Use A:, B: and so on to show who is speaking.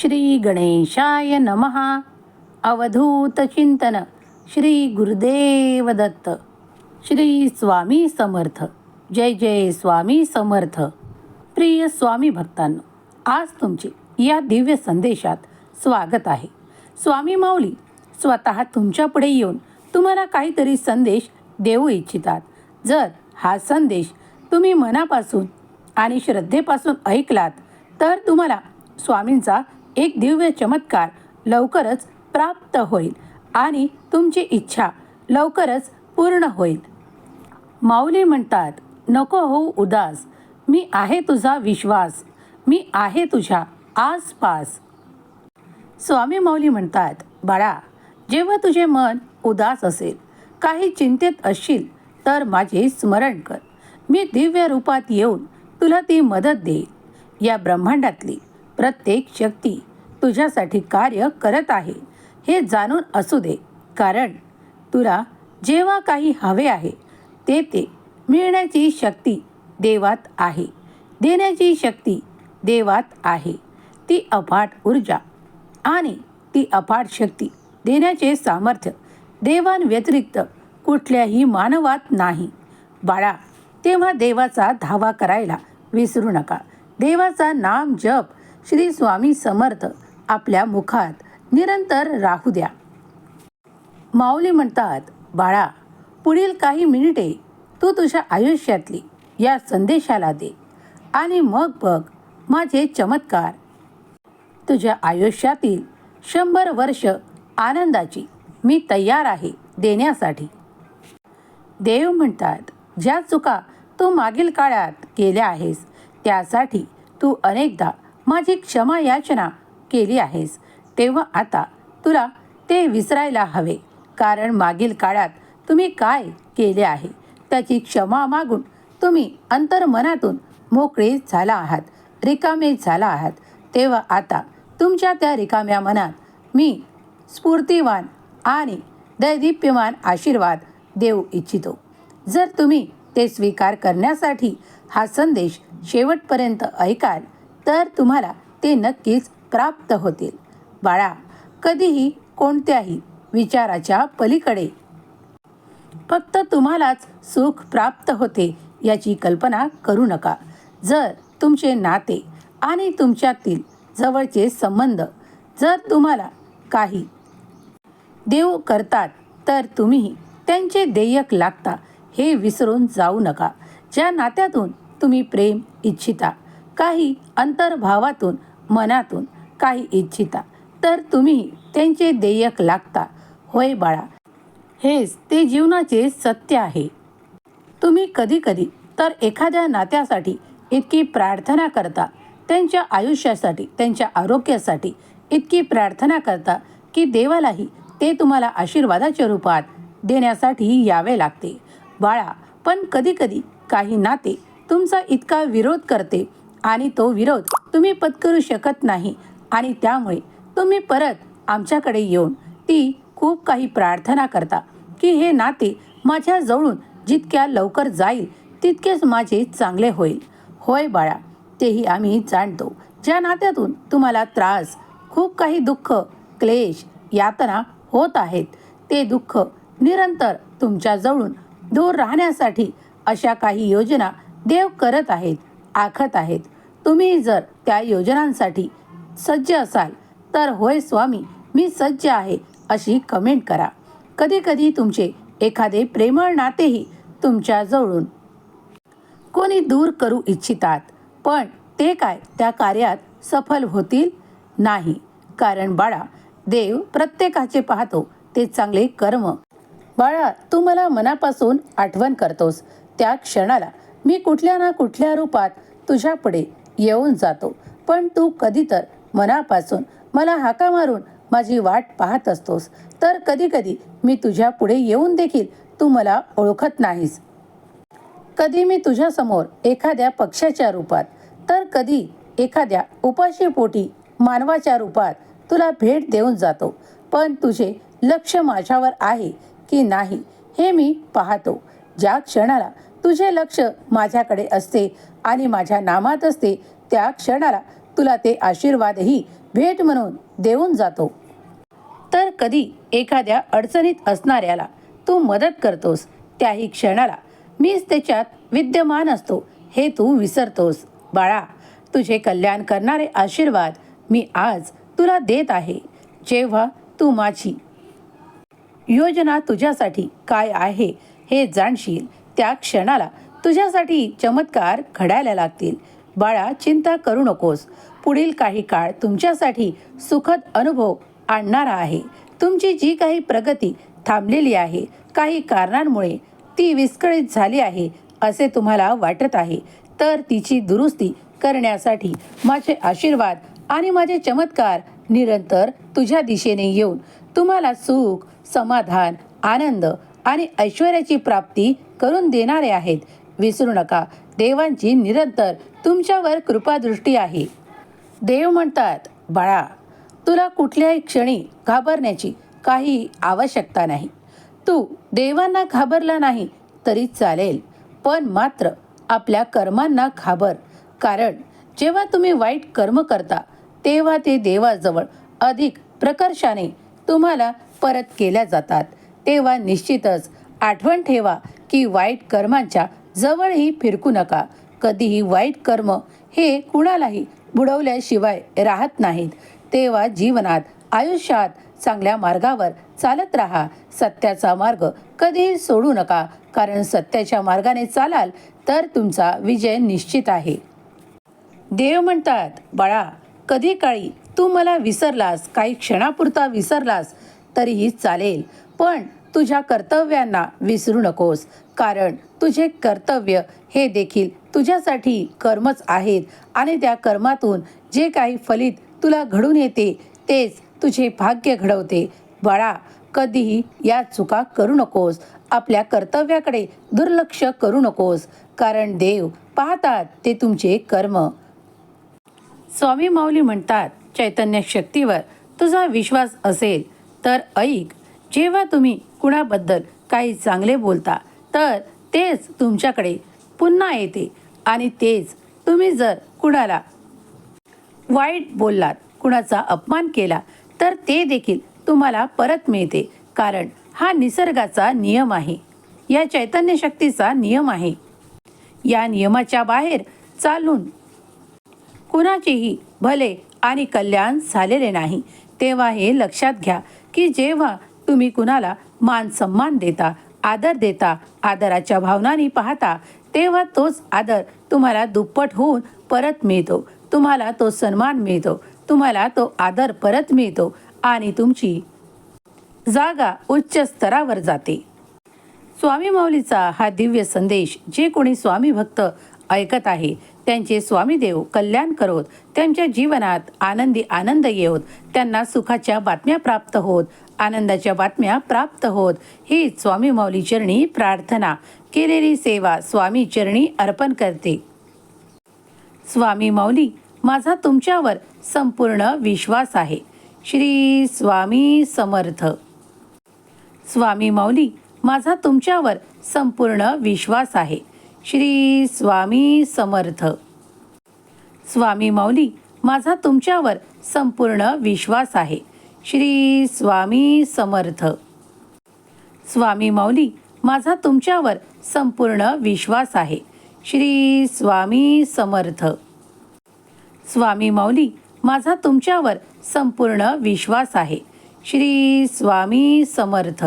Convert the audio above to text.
A: श्री गणेशाय नमहा अवधूत चिंतन. श्री गुरुदेव दत्त. श्री स्वामी समर्थ. जय जय स्वामी समर्थ. प्रिय स्वामी भक्तांनो आज तुमचे या दिव्य संदेशात स्वागत आहे. स्वामी माऊली स्वतः तुमच्यापुढे येऊन तुम्हाला काहीतरी संदेश देऊ इच्छितात. जर हा संदेश तुम्ही मनापासून आणि श्रद्धेपासून ऐकलात तर तुम्हाला स्वामींचा एक दिव्य चमत्कार लवकरच प्राप्त होईल आणि तुमची इच्छा लवकरच पूर्ण होईल. माऊली म्हणतात नको होऊ उदास. मी आहे तुझा विश्वास. मी आहे तुझ्या आसपास. स्वामी माऊली म्हणतात बाळा जेव्हा तुझे मन उदास असेल काही चिंतेत असशील तर माझे स्मरण कर. मी दिव्य रूपात येऊन तुला ती मदत देईल. या ब्रह्मांडातली प्रत्येक शक्ती तुझ्यासाठी कार्य करत आहे. हे जाणून असू दे. कारण तुला जेव्हा काही हवे आहे ते ते मिळण्याची शक्ती देवात आहे. देण्याची शक्ती देवात आहे. ती अफाट ऊर्जा आणि ती अफाट शक्ती देण्याचे सामर्थ्य देवांव्यतिरिक्त कुठल्याही मानवात नाही. बाळा तेव्हा देवाचा धावा करायला विसरू नका. देवाचा नाम जप श्री स्वामी समर्थ आपल्या मुखात निरंतर राहू द्या. माऊली म्हणतात बाळा पुढील काही मिनिटे तू तुझ्या आयुष्यातली या संदेशाला दे आणि मग बघ माझे चमत्कार. तुझ्या आयुष्यातील शंभर वर्ष आनंदाची मी तयार आहे देण्यासाठी. देव म्हणतात ज्या चुका तू मागील काळात केल्या आहेस त्यासाठी तू अनेकदा माझी क्षमा याचना केली आहेस. तेव्हा आता तुला ते विसरायला हवे. कारण मागील काळात तुम्ही काय केले आहे? त्याची क्षमा मागून तुम्ही अंतर्मनातून मोकळे झाला आहात रिकामे झाला आहात. तेव्हा आता तुमच्या त्या रिकाम्या मनात मी स्फूर्तिवान आणि दैदिप्यमान आशीर्वाद देऊ इच्छितो. जर तुम्ही ते स्वीकार करण्यासाठी हा संदेश शेवटपर्यंत ऐकाल तर तुम्हाला ते नक्कीच प्राप्त होतील. बाळा कधीही कोणत्याही विचाराच्या पलीकडे. फक्त तुम्हालाच सुख प्राप्त होते याची कल्पना करू नका. जर तुमचे नाते आणि तुमच्यातील जवळचे संबंध जर तुम्हाला काही देव करतात तर तुम्ही त्यांचे देयक लागता हे विसरून जाऊ नका. ज्या नात्यातून तुम्ही प्रेम इच्छिता काही अंतर्भावातून मनातून काही इच्छिता तर तुम्ही त्यांचे देयक लागता. होय बाळा हेच ते जीवनाचे सत्य आहे. तुम्ही कधीकधी तर एखाद्या नात्यासाठी इतकी प्रार्थना करता त्यांच्या आयुष्यासाठी त्यांच्या आरोग्यासाठी इतकी प्रार्थना करता की देवालाही ते तुम्हाला आशीर्वादाच्या रूपात देण्यासाठी यावे लागते. बाळा पण कधीकधी काही नाते तुमचा इतका विरोध करते आणि तो विरोध तुम्ही पत्करू शकत नाही. आणि त्यामुळे तुम्ही परत आमच्याकडे येऊन ती खूप काही प्रार्थना करता की हे नाते माझ्या जवळून जितक्या लवकर जाईल तितकेच माझे चांगले होईल. होय बाळा तेही आम्ही जाणतो. ज्या नात्यातून तुम्हाला त्रास खूप काही दुःख क्लेश यातना होत आहेत ते दुःख निरंतर तुमच्याजवळून दूर राहण्यासाठी अशा काही योजना देव करत आहेत. आखत आहेत. तुम्ही जर त्या योजनांसाठी सज्ज असाल तर होय स्वामी मी सज्ज आहे अशी कमेंट करा. कधीकधी तुमचे एखादे प्रेमळ नातेही तुमच्या जवळून कोणी दूर करू इच्छितात पण ते काय त्या कार्यात सफल होतील? नाही. कारण बाळा देव प्रत्येकाचे पाहतो ते चांगले कर्म. बाळा तू मला मनापासून आठवण करतोस. त्या क्षणाला मी कुठल्या ना कुठल्या रूपात तुझ्यापुढे येऊन जातो. पण तू कधी तर मनापासून मला हाका मारून माझी वाट पाहत असतोस. तर कधीकधी मी तुझ्या पुढे येऊन देखील तू मला ओळखत नाहीस. कधी मी तुझ्यासमोर एखाद्या पक्षाच्या रूपात तर कधी एखाद्या उपाशीपोटी मानवाच्या रूपात तुला भेट देऊन जातो. पण तुझे लक्ष माझ्यावर आहे की नाही हे मी पाहतो. ज्या क्षणाला तुझे लक्ष माझ्याकडे असते आणि माझ्या नामात असते त्या क्षणाला तुला ते आशीर्वादही भेट म्हणून देऊन जातो. तर कधी एखाद्या अडचणीत असणाऱ्याला तू मदत करतोस त्याही क्षणाला मीच त्याच्यात विद्यमान असतो हे तू विसरतोस. बाळा तुझे कल्याण करणारे आशीर्वाद मी आज तुला देत आहे. जेव्हा तू माझी योजना तुझ्यासाठी काय आहे हे जाणशील त्या क्षणाला तुझ्यासाठी चमत्कार घडायला लागतील. बाळा चिंता करू नकोस. पुढील काही काळ तुमच्यासाठी सुखद अनुभव आणणारा आहे. तुमची जी काही प्रगती थांबलेली आहे काही कारणांमुळे ती विस्कळीत झाली आहे असे तुम्हाला वाटत आहे. तर तिची दुरुस्ती करण्यासाठी माझे आशीर्वाद आणि माझे चमत्कार निरंतर तुझ्या दिशेने येऊन तुम्हाला सुख समाधान आनंद आणि ऐश्वर्याची प्राप्ती करून देणारे आहेत. विसरू नका. देवांची निरंतर तुमच्यावर कृपादृष्टी आहे. देव म्हणतात बाळा तुला कुठल्याही क्षणी घाबरण्याची काही आवश्यकता नाही. तू देवांना घाबरला नाही तरी चालेल पण मात्र आपल्या कर्मांना घाबर. कारण जेव्हा तुम्ही वाईट कर्म करता तेव्हा ते देवाजवळ अधिक प्रकर्षाने तुम्हाला परत केल्या जातात. तेव्हा निश्चितच आठवण ठेवा की वाईट कर्मांच्या जवळही फिरकू नका. कधीही वाईट कर्म हे कुणालाही बुडवल्याशिवाय राहत नाहीत. तेव्हा जीवनात आयुष्यात चांगल्या मार्गावर चालत राहा. सत्याचा मार्ग कधीही सोडू नका. कारण सत्याच्या मार्गाने चालाल तर तुमचा विजय निश्चित आहे. देव म्हणतात बाळा कधी काळी तू मला विसरलास काही क्षणापुरता विसरलास तरीही चालेल. पण तुझ्या कर्तव्यांना विसरू नकोस. कारण तुझे कर्तव्य हे देखील तुझ्यासाठी कर्मच आहेत आणि त्या कर्मातून जे काही फलित तुला घडून येते तेच तुझे भाग्य घडवते. बाळा कधीही या चुका करू नकोस. आपल्या कर्तव्याकडे दुर्लक्ष करू नकोस. कारण देव पाहतात ते तुमचे कर्म. स्वामी माऊली म्हणतात चैतन्य शक्तीवर तुझा विश्वास असेल तर ऐक. जेव्हा तुम्ही कुणाबद्दल काही चांगले बोलता तर तेच तुमच्याकडे पुन्हा येते. आणि तेच तुम्ही जर कुणाला वाईट बोललात कुणाचा अपमान केला तर ते देखील तुम्हाला परत मिळते कारण हा निसर्गाचा नियम आहे. या चैतन्य शक्तीचा नियम आहे. या नियमाच्या बाहेर चालून कुणाचेही भले आणि कल्याण झालेले नाही तेव्हा हे लक्षात घ्या की जेव्हा तुम्ही कुणाला मान सन्मान देता आदर देता आदराच्या भावनांनी पाहता तेव्हा तोच आदर तुम्हाला दुप्पट होऊन परत मिळतो. तुम्हाला तो सन्मान मिळतो. तुम्हाला तो आदर परत मिळतो आणि तुमची जागा उच्च स्तरावर जाते. स्वामी माऊलीचा हा दिव्य संदेश जे कोणी स्वामी भक्त ऐकत आहे त्यांचे स्वामीदेव कल्याण करोत त्यांच्या जीवनात आनंदी आनंद येवत त्यांना सुखाच्या बातम्या प्राप्त होत आनंदाच्या बातम्या प्राप्त होत. ही स्वामी माऊली चरणी प्रार्थना केलेली सेवा स्वामी चरणी अर्पण करते. स्वामी माऊली माझा तुमच्यावर संपूर्ण विश्वास आहे. श्री स्वामी समर्थ. स्वामी माऊली माझा तुमच्यावर संपूर्ण विश्वास आहे. श्री स्वामी समर्थ. स्वामी माऊली माझा तुमच्यावर संपूर्ण विश्वास आहे. श्री स्वामी समर्थ. स्वामी माऊली माझा तुमच्यावर संपूर्ण विश्वास आहे. श्री स्वामी समर्थ. स्वामी माऊली माझा तुमच्यावर संपूर्ण विश्वास आहे. श्री स्वामी समर्थ.